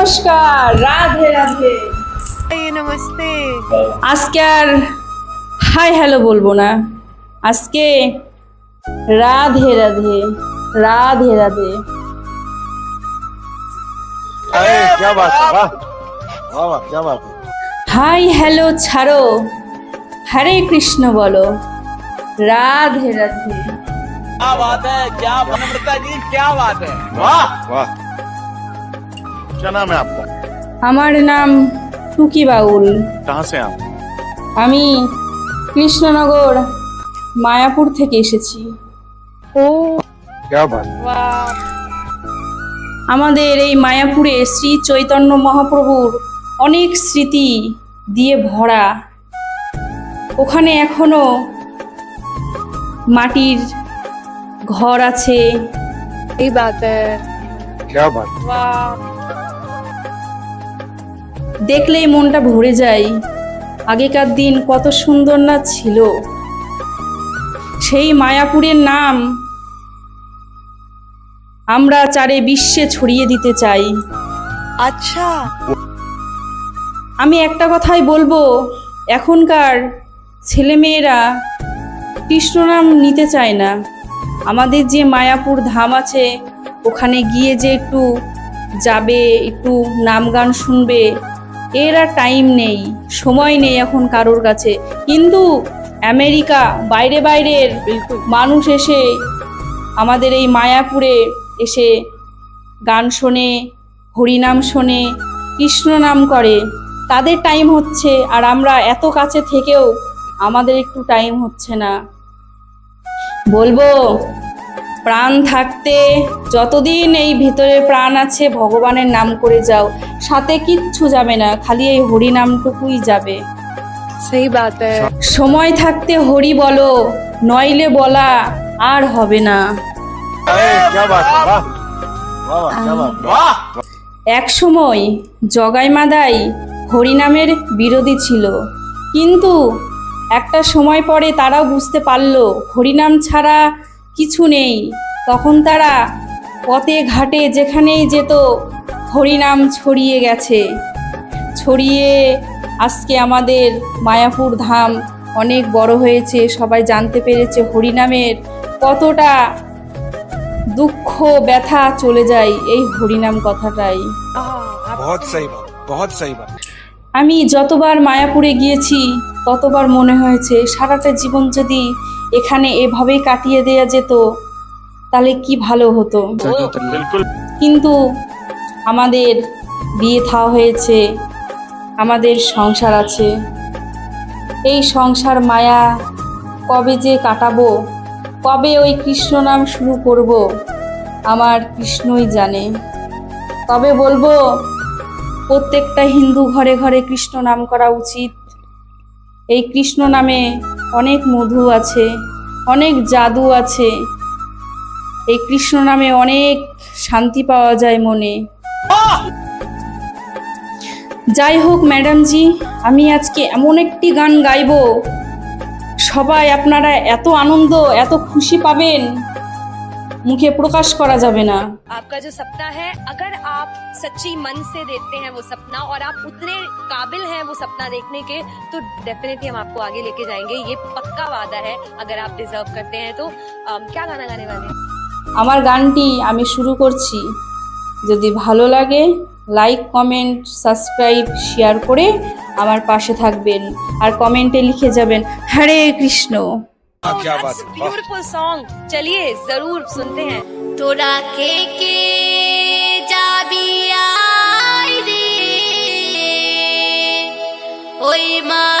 নমস্কার রাধে রাধে नमस्ते আজকে আর হাই হ্যালো বলবো না আজকে রাধে রাধে রাধে রাধে अरे क्या बात है वाह वाह वाह क्या बात है হাই হ্যালো ছাড়ো হরে কৃষ্ণ বলো রাধে রাধে क्या बात है क्या बनमृता जी क्या बात है वाह वाह क्या नाम है आपका আমার नाम টুকি বাউল कहाँ से आप আমি কৃষ্ণনগর মায়াপুর থেকে এসেছি क्या बात আমাদের এই মায়াপুরে শ্রী চৈতন্য মহাপ্রভুর অনেক স্মৃতি দিয়ে ভরা ওখানে এখনো মাটির ঘর আছে सही बात है क्या बात वाह দেখলেই মনটা ভরে যায়। আগেকার দিন কত সুন্দর না ছিল। সেই মায়াপুরের নাম আমরা চারে বিশ্বে ছড়িয়ে দিতে চাই। আচ্ছা। আমি একটা কথাই বলব এখনকার ছেলেমেয়েরা কৃষ্ণ নাম নিতে চায় না। আমাদের যে মায়াপুর ধাম আছে ওখানে গিয়ে যে একটু যাবে একটু নাম গান শুনবে এর আর টাইম নেই সময় নেই এখন কারোর কাছে। কিন্তু আমেরিকা বাইরে বাইরের মানুষ এসে আমাদের এই মায়াপুরে এসে গান শোনে হরিনাম শোনে কৃষ্ণ নাম করে। তাদের টাইম হচ্ছে আর আমরা এত কাছে থেকেও আমাদের একটু টাইম হচ্ছে না। বলব প্রাণ থাকতে যতদিন এই ভিতরে প্রাণ আছে ভগবানের নাম করে যাও। সাথে কিচ্ছু যাবে না খালি এই হরি নামটুকুই যাবে। সেই বাত। সময় থাকতে হরি বলো নইলে বলা আর হবে না। এক সময় জগাই মাদাই হরিনামের বিরোধী ছিল। কিন্তু একটা সময় পরে তারাও বুঝতে পারল হরিনাম ছাড়া কিছু নেই। তখন তারা পথে ঘাটে যেখানেই যেত হরিনাম ছড়িয়ে গেছে। ছড়িয়ে আজকে আমাদের মায়াপুর ধাম অনেক বড় হয়েছে। সবাই জানতে পেরেছে হরিনামের কতটা দুঃখ ব্যথা চলে যায় এই হরিনাম কথাটাই। আমি যতবার মায়াপুরে গিয়েছি ততবার মনে হয়েছে সারাটা জীবন যদি এখানে এভাবেই কাটিয়ে দেয়া যেত তাহলে কি ভালো হতো? কিন্তু আমাদের বিয়ে থা হয়েছে আমাদের সংসার আছে। এই সংসার মায়া কবে যে কাটাবো কবে ওই কৃষ্ণ নাম শুরু করব আমার কৃষ্ণই জানে। তবে বলব প্রত্যেকটা হিন্দু ঘরে ঘরে কৃষ্ণ নাম করা উচিত। এই কৃষ্ণ নামে অনেক মধু আছে, অনেক জাদু আছে। এই কৃষ্ণ নামে অনেক শান্তি পাওয়া যায় মনে। যাই হোক, ম্যাডামজি, আমি আজকে এমন একটি গান গাইব। সবাই আপনারা এত আনন্দ, এত খুশি পাবেন। মুখে প্রকাশ করা যাবে না आपका जो सपना है अगर आप सच्ची मन से देखते हैं वो सपना और आप उतने काबिल हैं वो सपना देखने के तो डेफिनेटली हम आपको आगे लेके जाएंगे ये पक्का वादा है अगर आप डिजर्व करते हैं तो अम, क्या गाना गाने वाले हैं আমার গানটি আমি শুরু করছি যদি ভালো লাগে লাইক কমেন্ট সাবস্ক্রাইব শেয়ার করে আমার পাশে থাকবেন আর কমেন্টে লিখে যাবেন হরে কৃষ্ণ क्या बात सॉन्ग चलिए ज़रूर सुनते हैं। थोड़ा के के जाबिया ओ ओए माँ